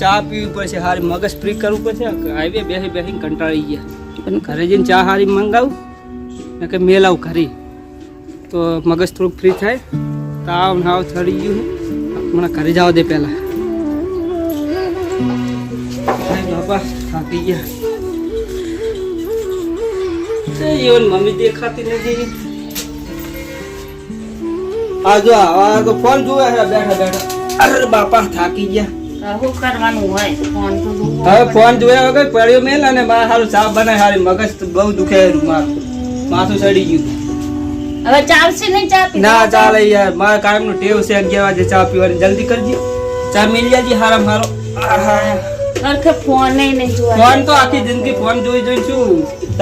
ચા પીવી પડશે, હારી મગજ ફ્રી કરવું પડશે. હાઈવે બેસી બેસીને કંટાળી ગયા. પણ ઘરે જઈને ચા હારી મંગાવું, ને કે મેલાવું ઘરે. તો મગજ થોડુંક ફ્રી થાય. તાવ નાવ ચડી ગયું મને ઘરે જવા દે પહેલાં. બાપા, થાકી ગયા. એવું મમ્મી દેખાતી નથી. આ જો, આ તો ફોન જોવે બેઠા બેઠા. અરે બાપા, થાકી ગયા. હવે ફોન જોયા વગર પડ્યો મેલ અને મારે સારું ચા બનાય હારી મગજ તો બહુ દુખે મારું માથું સડી ગયું. હવે ચાલશે નહીં ચા પી ના ચાલે યાર મારા કામનું ટેવ છે અગિયાર વાગે ચા પીવાની. જલ્દી કરજે. ચા મિલ જાજી હારા. મારો. સરખે ફોન નહીં નહીં જોવા ફોન તો આખી જિંદગી ફોન જોઈ જોઈ શું?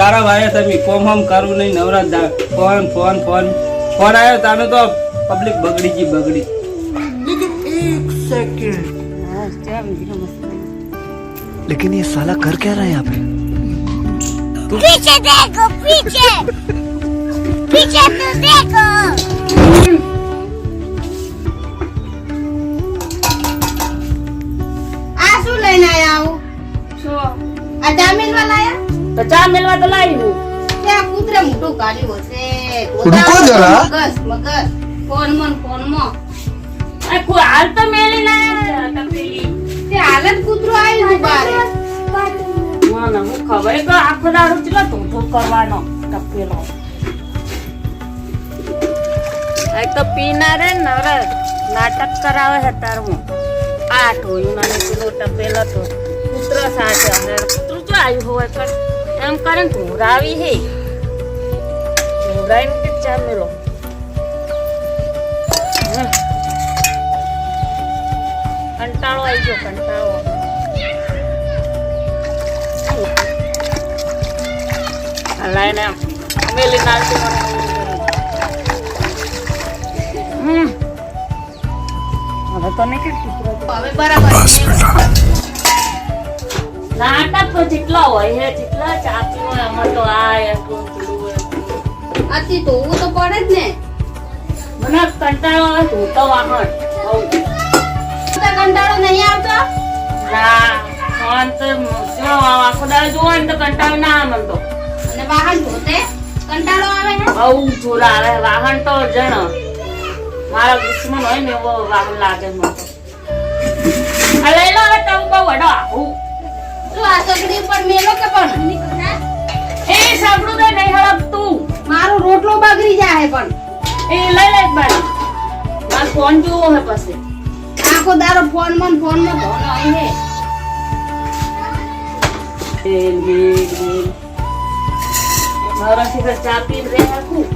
તારા વાયા તમે ફોમ હોમ કરું નહીં નવરાત ફોન ફોન ફોન. ફોન આવ્યો તાનો તો પબ્લિક બગડી ગઈ બગડી. એક મસ્ત. लेकिन ये साला कर क्या रहा है यहाँ पे पीछे देखो पीछे पीछे तो देखो આ શું લઈને આયા આવું શું? આ જામીન લાયા તો ચા મેલવા તો લાવી હું ત્યાં કૂતરે મોટું કાઢ્યું હશે રૂકો જરા. મગજ મગજ ફોન મન ફોન માં આ કોઈ હાલ તો મેલી લાયા તપેલી તે હાલત કૂતરો આવ્યું છે બારે. મને હું ખબર? એક તો પીનારે ને હવે નાટક કરાવે છે તારું આ ઢોયું મને પેલો ટપેલો તો કૂતરો સાથે કૂતરું જો આવ્યું હોય પણ એમ કરે ને ઘોરાવી હે. ઘોરાઈને કે ચા કંટાળો આવી ગયો કંટાળો. લાઈને મેલી નાખી હમ. હવે તો નહીં કે હવે બરાબર. નાટક તો જેટલા હોય હે જેટલા ચાપી હોય અમાર તો આ એટલું આથી ધોવું તો પડે જ ને. મને કંટાળો આવે તો તો વાહન. બહુ કંટાળો નહીં આવતો? ના ફોન તો જો આખો દાડો જોવો ને તો કંટાળો ના આવે તો. અને વાહન ધોતે કંટાળો આવે ને? બહુ જોર આવે વાહન તો જણ. મારા દુશ્મન હોય ને એવો વાહન લાગે મને. તો લઈ લો હવે તમે બહુ વડો આવું શું આ સગડી ઉપર મેલો કે પણ? એ સાંભળું તો નહીં હળપતું મારો રોટલો બગડી જાય પણ. એ લઈ લે બાર. મારો ફોન જોવો હે પછી. આખો દારો ફોન માં ફોન માં ધોનો અહીં હે તેલ મેલ મેલ મારા સીધા ચા પીને રે રાખું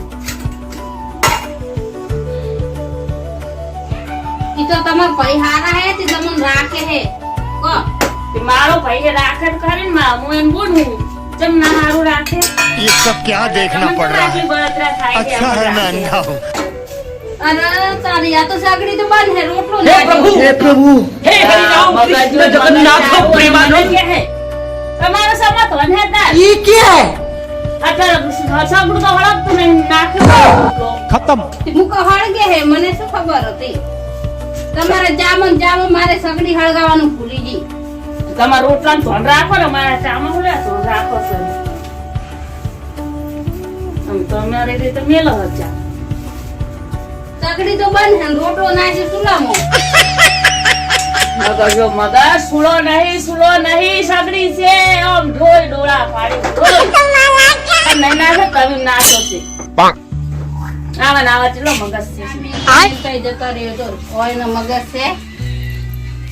ઈ તો તમાર ભાઈ હારા હે તે તમને રાખે હે કો તે મારો ભાઈ રાખે તો ખરી ને માં હું એમ બોલું જેમ ના હારું રાખે ये सब क्या देखना તમે पड़ તો रहा આટલી है બળતરા થાય છે अच्छा है આમાં मैं રાખે. अंधा हूँ અરે તારી આ તો સાગડી તો બાંધ હે રોટલો હે પ્રભુ! હે મને શું ખબર હતી? તમારા જામન જામો મારે સગડી હળગાવાનું ભૂલી ગઈ. તમારા રોટલા ધોન રાખો ને મારે જામો ભૂલે તો રાખો છો. તમારે રીતે મેલો હજાર સગડી તો બંધ હે ને રોટલો નાખી ચૂલામાં. મગર જો મગર સુળો નહીં સુળો નહીં સગડી છે. આમ ઢોલ ડોળા પાડી નહીં નાખે તમે નાખો છે. આવા ને ચલો મગજ છે. કઈ જતો રહ્યો તો હોય મગજ છે?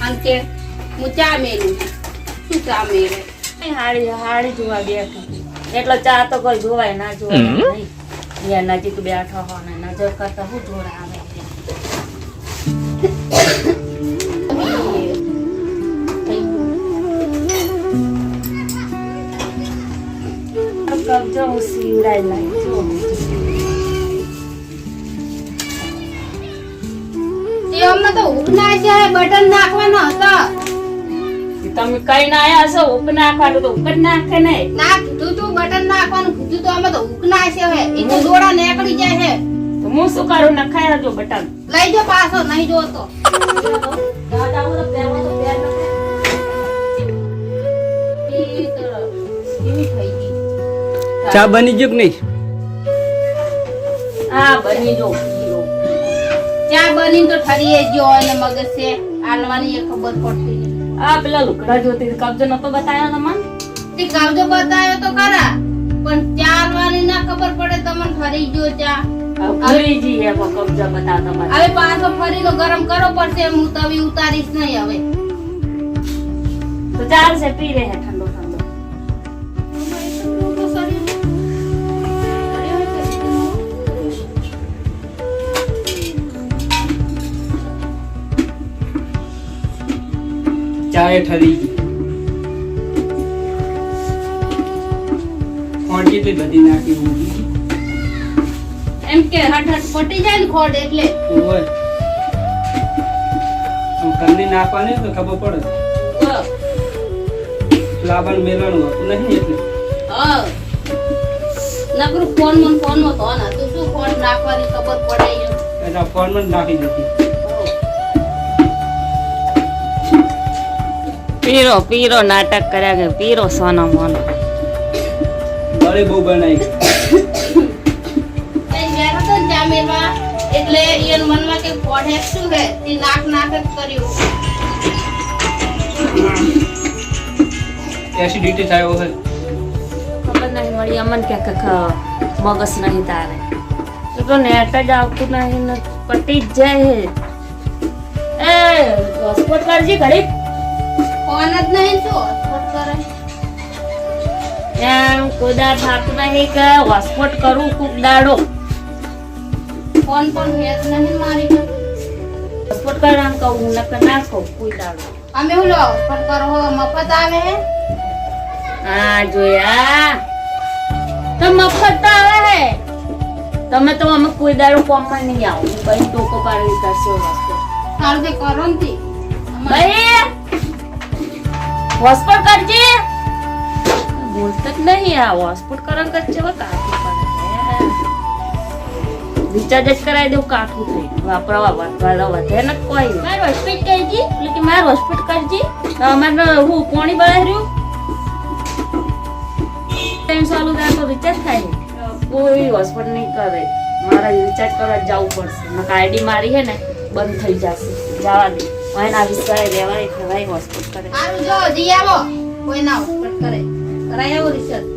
અને કે હું ચા મેલું. શું ચા મેલે? હાડી હાડી જોવા બેઠો. એટલો ચા તો કોઈ જોવાય ના જોવાય નહીં. યા નજીક બેઠો હો ને નજર કરતા હું જોર આવે કબજો હું સીવડાઈ તે છે બટન નાખવાનો હતો. તમે કઈ ના આયા છો? ઉપ નાખવાનું તો ઉપ નાખે નહીં. ના કીધું તું બટન નાખવાનું કીધું તો અમે તો ઉકના છે હવે. એ દોડા નીકળી જાય છે તો હું શું કરું? નખાય હજો બટન. લઈ જો પાછો નહીં જોતો. દાદા હું તો પ્રેમો તો પ્રેમ ચા બની ગયો કે નહીં? હા બની જો ચા બની તો ઠરીએ ગયો અને મગજ છે. આલવાની એ ખબર પડતી આ પેલા લુકડા જોતી કબજો નતો બતાવ્યો મને તે કાવજો બતાવ્યો તો ખરા પણ ચાર આલવાની ના ખબર પડે તમને ફરી ગયો ચા. ફરીજી હે કબજો બતાવ તમારે. હવે પાછો ફરી તો ગરમ કરો પડશે હું તવી ઉતારીશ નહીં હવે. તો ચાલશે પી રહે હે ઠંડો ઠંડો. ચાય એ ઠરી કેટલી બધી નાખી ઊંઘી એમ કે હટ હટ પટી જાય ને ખોડ એટલે. ઓય કંદી નાખવાની તો ખબર પડે. લાવવાનું મેળવાનું હતું નહીં એટલે. હા. નકરું ફોન મન ફોનમાં તો ના તું શું ફોન નાખવાની ખબર પડે એમ. એટલે ફોનમાં જ નાખી દીધી પીરો પીરો નાટક કર્યા કે પીરો સોનો મોનો. બળે બહુ બનાવી એટલે એન મનમાં કે ફોન શું હે તે નાક નાક જ કર્યું. એસિડિટી થાય હોય ખબર નહીં વળી અમન કે નહીં તારે. તો તો નેટ જ આવતું નહીં ને પટી જ જાય હે. એ હોસ્પિટલ કરજી ઘડી ફોન જ નહીં એમ કોદાર થાતું નહીં કે હોસ્પિટલ કરું કુક દાડો. ફોન પણ હેક નહીં મારી પર. હોસ્પિટલ કરવા કહું નકર ના કહું કોઈ દાડો. અમે હું લો પણ કરો હો મફત આવે હે? હા જોયા. તો મફત તો આવે હે. તમે તો અમે કોઈ દાડો કોમમાં નહીં આવો. ભાઈ ટોકો પાડી કરશે હોસ્પિટલ સારું તે કરો ને. ભાઈ હોસ્પિટલ કરજે. બોલતો જ નહીં આ હોસ્પિટલ કરન કરજે હવે કાઠું પડે રિચાર્જ જ કરાવી દઉં કાઠું થઈ વાપરવા વાપરવા વધે ન કોઈ. મારે હોસ્પિટલ કરજી એટલે કે મારે હોસ્પિટલ કરજી અમારે હું પોણી બનાવી રહ્યું ટાઈમ ચાલુ થાય તો રિચાર્જ થાય કોઈ હોસ્પિટલ નહીં કરે મારે રિચાર્જ કરવા જવું પડશે નકર આઈડી મારી છે ને બંધ થઈ જશે જવા દે એના વિસ્તારે રહેવાય ખવાય હોસ્પિટલ કરે સારું જો જી આવો કોઈ ના હોસ્પિટલ કરે કરાય આવો રિસર્ચ